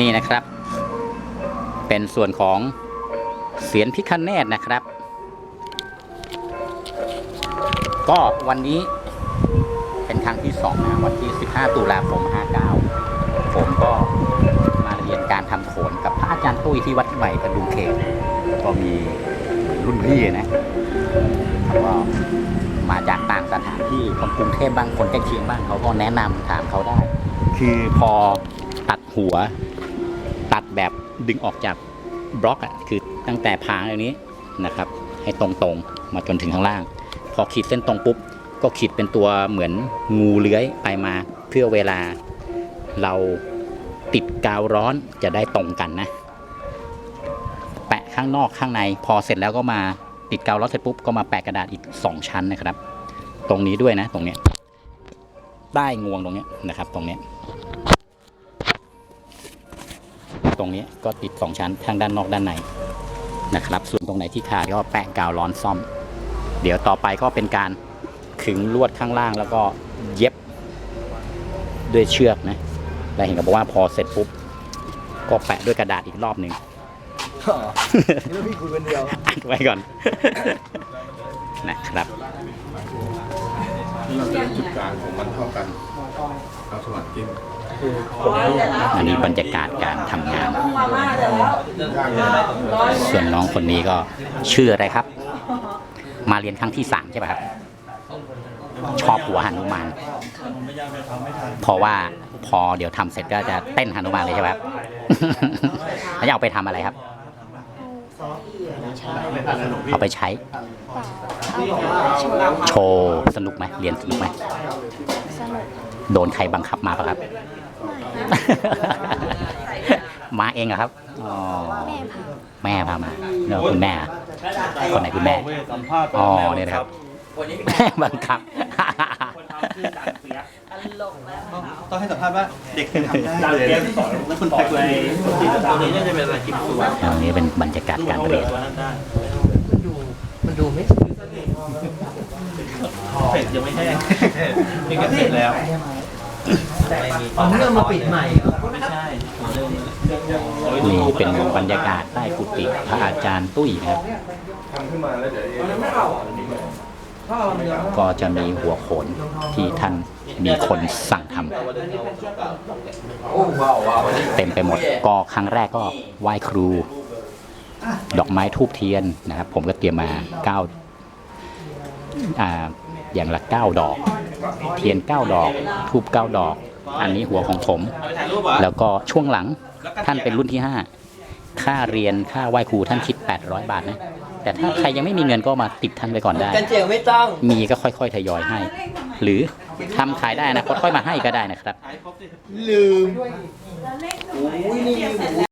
นี่นะครับ เป็นส่วนของเสียนพิคเนตนะครับ ก็วันนี้เป็นครั้งที่สองนะวันที่ 15 ตุลาคม 59 ผมก็มาเรียนการทำโขนกับพระอาจารย์ตุ้ยที่วัดใหม่กระดุมเขตก็มีรุ่นพี่นะเขาก็มาจากต่างสถานที่คนกรุงเทพบ้างคนใกล้เคียงบ้างเขาก็แนะนำถามเขาได้ คือพอตัดหัว ตัดแบบดึงออกจากบล็อกอะคือตั้งแต่พางตรงนี้นะครับ ให้ตรงๆมาจนถึงข้างล่าง พอขีดเส้นตรงปุ๊บ ก็ขีดเป็นตัวเหมือนงูเลื้อยไปมาเพื่อเวลาเราติดกาวร้อนจะได้ตรงกันนะ แปะข้างนอกข้างใน พอเสร็จแล้วก็มาติดกาวร้อนเสร็จปุ๊บก็มาแปะกระดาษอีก 2 ชั้นนะครับ ตรงนี้ด้วยนะตรงเนี้ยใต้งวงตรงเนี้ยนะครับ ตรงเนี้ย ตรงนี้ก็ติดสองชั้นทั้งด้านนอกด้านในนะครับ ส่วนตรงไหนที่ขาดก็แปะกาวร้อนซ่อม เดี๋ยวต่อไปก็เป็นการขึงลวดข้างล่างแล้วก็เย็บด้วยเชือกนะแล้วเห็นกับบอกว่าพอเสร็จปุ๊บ ก็แปะด้วยกระดาษอีกรอบหนึ่งนี่พี่คุยคนเดียวอัดไว้ก่อน นะครับ เราจะได้จุดกลางของมันเท่ากัน เอาสว่านจิ้มอันนี้บรรยากาศการทำงานมาม่าเดี๋ยวแล้วย่างเลยส่วนน้องคนนี้ก็ชื่ออะไรครับ มาเรียนครั้งที่สามใช่ป่ะครับ ชอบหัวหนุมาน เพราะว่าพอเดี๋ยวทำเสร็จก็จะเต้นหนุมานเลยใช่ไหมครับ แล้วจะเอาไปทำอะไรครับ เอาไปใช้ โชว์สนุกไหมเรียนสนุกไหมสนุก โดนใครบังคับมาปะครับ มาเองเหรอครับอ๋อแม่พาแม่พามาเนอะคุณแม่อะคนไหนคุณแม่อ๋อเนี่ยนะครับ แม่บังคับ ต้องให้สัมภาษณ์ว่าเด็กทำได้เลยแล้วคนไทยคนนี้ตรงนี้น่าจะเป็นอะไรกิมซูตรงนี้เป็นบรรยากาศการเรียน มันดูไม่ เสร็จยังไม่แห้งนี่ก็เสร็จแล้วเอาเรื่องมาปิดใหม่เหรอไม่ใช่เรื่องนี่เป็นบรรยากาศใต้กุฏิพระอาจารย์ตุ้ยนะครับ ทำขึ้นมาแล้วเดี๋ยวเองก็จะมีหัวโขนที่ท่านมีคนสั่งทำเต็มไปหมดก็ครั้งแรกก็ไหว้ครู ดอกไม้ทูบเทียนนะครับ ผมก็เตรียมมาเก้า อ่าอย่างละเก้าดอก เทียนเก้าดอกทูบเก้าดอก อันนี้หัวของผมถ่ายรูปเหรอแล้วก็ช่วงหลังท่านเป็นรุ่นที่ 5 ค่าเรียนค่าไหว้ครูท่านคิด 800 บาทนะแต่ถ้าใครยังไม่มีเงินก็มาติดท่านไปก่อนได้กันเจียวไม่ต้องมีก็ค่อยๆทยอยให้ หรือทำขายได้นะค่อยๆมาให้ก็ได้นะครับถ่ายครบสิลืมอุ้ยนี่มีหู